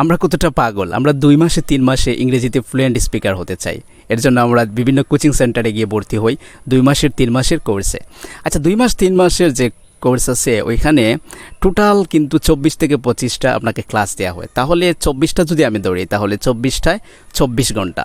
আমরা কতটা পাগল? আমরা দুই মাসে, তিন মাসে ইংরেজিতে ফ্লুয়েন্ট স্পিকার হতে চাই। এর জন্য আমরা বিভিন্ন কোচিং সেন্টারে গিয়ে ভর্তি হই দুই মাসের, তিন মাসের কোর্সে আচ্ছা দুই মাস, তিন মাসের যে কোর্স আছে, ওইখানে টোটাল কিন্তু চব্বিশ থেকে পঁচিশটা আপনাকে ক্লাস দেওয়া হয়। তাহলে চব্বিশটা যদি আমি দৌড়ি তাহলে চব্বিশটায় চব্বিশ ঘণ্টা।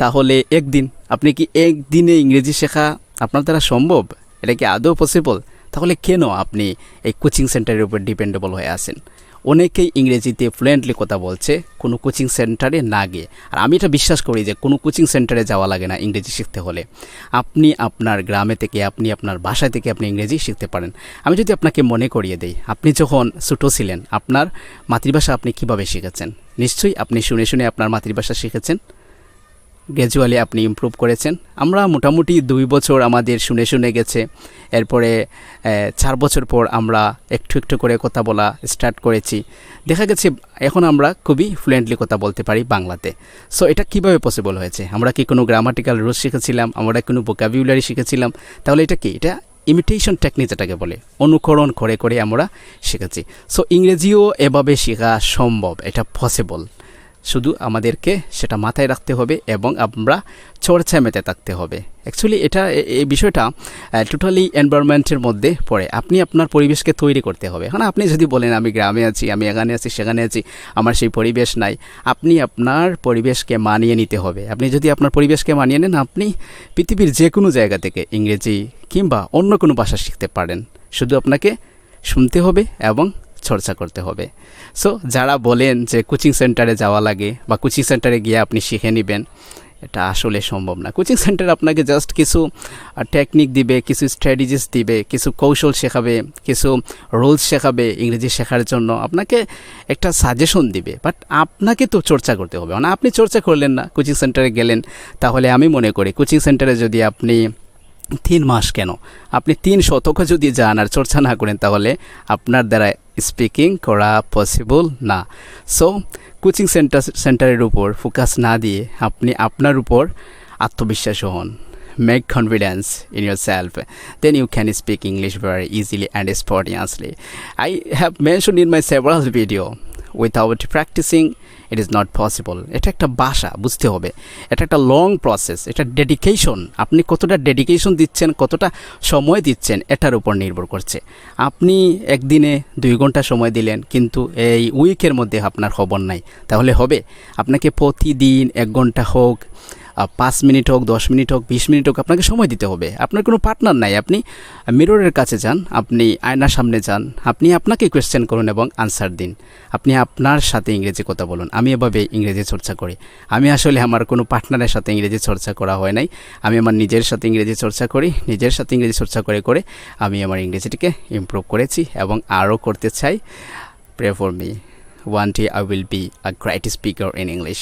তাহলে একদিন, আপনি কি একদিনে ইংরেজি শেখা আপনার দ্বারা সম্ভব? এটা কি আদৌ পসিবল তাহলে কেন আপনি এই কোচিং সেন্টারের উপর ডিপেন্ডেবল হয়ে আছেন? অনেকেই ইংরেজিতে ফ্লুয়েন্টলি কথা বলছে, কোনো কোচিং সেন্টারে না গিয়ে। আর আমি এটা বিশ্বাস করি যে কোনো কোচিং সেন্টারে যাওয়া লাগে না ইংরেজি শিখতে হলে। আপনি আপনার গ্রামে থেকে, আপনি আপনার বাসায় থেকে আপনি ইংরেজি শিখতে পারেন। আমি যদি আপনাকে মনে করিয়ে দেই, আপনি যখন ছোটো ছিলেন, আপনার মাতৃভাষা আপনি কীভাবে শিখেছেন? নিশ্চয়ই আপনি শুনে শুনে আপনার মাতৃভাষা শিখেছেন? গ্র্যাজুয়ালি আপনি ইমপ্রুভ করেছেন। আমরা মোটামুটি দুই বছর আমাদের শুনে শুনে গেছে। এরপরে চার বছর পর আমরা একটু একটু করে কথা বলা স্টার্ট করেছি। দেখা গেছে, এখন আমরা খুবই ফ্লুয়েন্টলি কথা বলতে পারি বাংলাতে। সো এটা কীভাবে পসিবল হয়েছে? আমরা কি কোনো গ্রামাটিক্যাল রুলস শিখেছিলাম? আমরা কোনো ভোকাবিউলারি শিখেছিলাম? তাহলে এটা কি? এটা ইমিটেশন টেকনিক যেটাকে বলে, অনুকরণ করে করে আমরা শিখেছি। সো ইংরেজিও এভাবে শেখা সম্ভব, এটা পসিবল শুধু আমাদেরকে সেটা মাথায় রাখতে হবে এবং আমরা চর্চায় মেতে থাকতে হবে। অ্যাকচুয়ালি এটা এই বিষয়টা টোটালি এনভায়রনমেন্টের মধ্যে পড়ে। আপনি আপনার পরিবেশকে তৈরি করতে হবে। হ্যাঁ আপনি যদি বলেন, আমি গ্রামে আছি, আমি এখানে আছি, সেখানে আছি, আমার সেই পরিবেশ নাই, আপনি আপনার পরিবেশকে মানিয়ে নিতে হবে। আপনি যদি আপনার পরিবেশকে মানিয়ে নেন, আপনি পৃথিবীর যে কোনো জায়গা থেকে ইংরেজি কিংবা অন্য কোনো ভাষা শিখতে পারেন। শুধু আপনাকে শুনতে হবে এবং চর্চা করতে হবে। সো যারা বলেন যে কোচিং সেন্টারে যাওয়া লাগে বা কোচিং সেন্টারে গিয়ে আপনি শিখে নেবেন, এটা আসলে সম্ভব না। কোচিং সেন্টার আপনাকে জাস্ট কিছু টেকনিক দিবে, কিছু স্ট্র্যাটেজিস দিবে, কিছু কৌশল শেখাবে, কিছু রুলস শেখাবে ইংরেজি শেখার জন্য। আপনাকে একটা সাজেশন দিবে বাট আপনাকে তো চর্চা করতে হবে। মানে আপনি চর্চা করলেন না কোচিং সেন্টারে গেলেন, তাহলে আমি মনে করি কোচিং সেন্টারে যদি আপনি তিন মাস কেন, আপনি তিন শতক যদি যান আর চর্চা না করেন, তাহলে আপনার দ্বারা স্পিকিং করা পসিবল না। সো কোচিং সেন্টার সেন্টারের উপর ফোকাস না দিয়ে আপনি আপনার উপর আত্মবিশ্বাস হন। Make confidence in yourself then you can speak English very easily and spontaneously I have mention in my several video without practicing it is not possible এটা একটা বাসা, বুঝতে হবে। এটা একটা লং প্রসেস এটা ডেডিকেশন আপনি কতটা ডেডিকেশন দিচ্ছেন, কতটা সময় দিচ্ছেন, এটার উপর নির্ভর করছে। আপনি একদিনে দুই ঘণ্টা সময় দিলেন, কিন্তু এই উইকের মধ্যে আপনার খবর নাই। তাহলে হবে? আপনাকে প্রতিদিন এক ঘণ্টা হোক পাঁচ মিনিট হোক, দশ মিনিট হোক, বিশ মিনিট হোক, আপনাকে সময় দিতে হবে। আপনার কোনো পার্টনার নাই। আপনি মিররের কাছে যান, আপনি আয়নার সামনে যান, আপনি আপনাকে কোয়েশ্চেন করুন এবং আনসার দিন। আপনি আপনার সাথে ইংরেজি কথা বলুন। আমি এভাবে ইংরেজি চর্চা করি। আমি আসলে আমার কোনো পার্টনারের সাথে ইংরেজি চর্চা করা হয় নাই। আমি আমার নিজের সাথে ইংরেজি চর্চা করি, নিজের সাথে ইংরেজি চর্চা করে করে আমি আমার ইংরেজিটিকে ইমপ্রুভ করেছি এবং আরও করতে চাই। Pray for me one day I will be a great speaker in English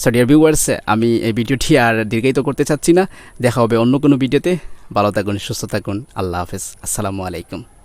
so dear viewers আমি এই ভিডিওটি আর দীর্ঘায়িত করতে চাচ্ছি না। দেখা হবে অন্য কোনো ভিডিওতে। ভালো থাকুন, সুস্থ থাকুন। আল্লাহ হাফেজ। আসসালামু আলাইকুম।